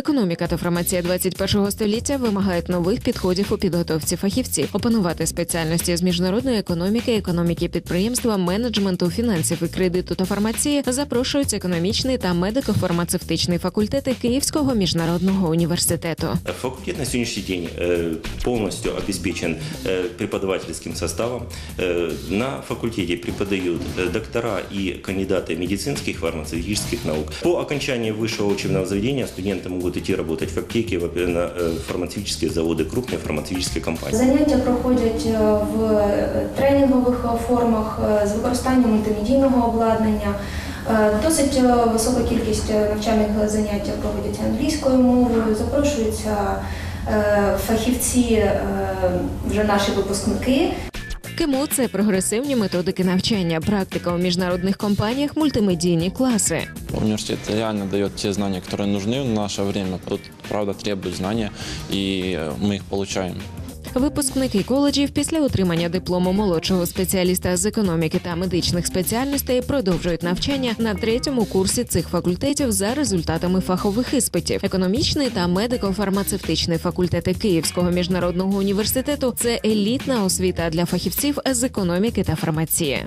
Економіка та фармація 21 століття вимагають нових підходів у підготовці фахівців, опанувати спеціальності з міжнародної економіки, економіки підприємства, менеджменту, фінансів і кредиту та фармації запрошують економічний та медико-фармацевтичний факультети Київського міжнародного університету. Факультет на сегодняшний день э, полностью обеспечен э, преподавательским составом. Э, На факультете преподают э, доктора и кандидаты медицинских и фармацевтических наук. По окончании высшего учебного заведения студенты могут идти работать в аптеке, в на э, фармацевтические заводы, крупные фармацевтические компании. Заняття проходять е, в е, тренінгових е, формах е, з використанням мультимедійного обладнання. Е, Досить е, висока кількість е, навчальних занять проводяться англійською мовою. Запрошуються е, фахівці, е, вже наші випускники, КИМУ – це прогресивні методики навчання, практика у міжнародних компаніях, мультимедійні класи. Университет реально дает те знания, которые нужны в наше время. Тут, правда, требует знания, и э, мы их получаем. Випускники коледжів після отримання диплому молодшого спеціаліста з економіки та медичних спеціальностей продовжують навчання на третьому курсі цих факультетів за результатами фахових іспитів. Економічний та медико-фармацевтичний факультети Київського міжнародного університету це елітна освіта для фахівців з економіки та фармації.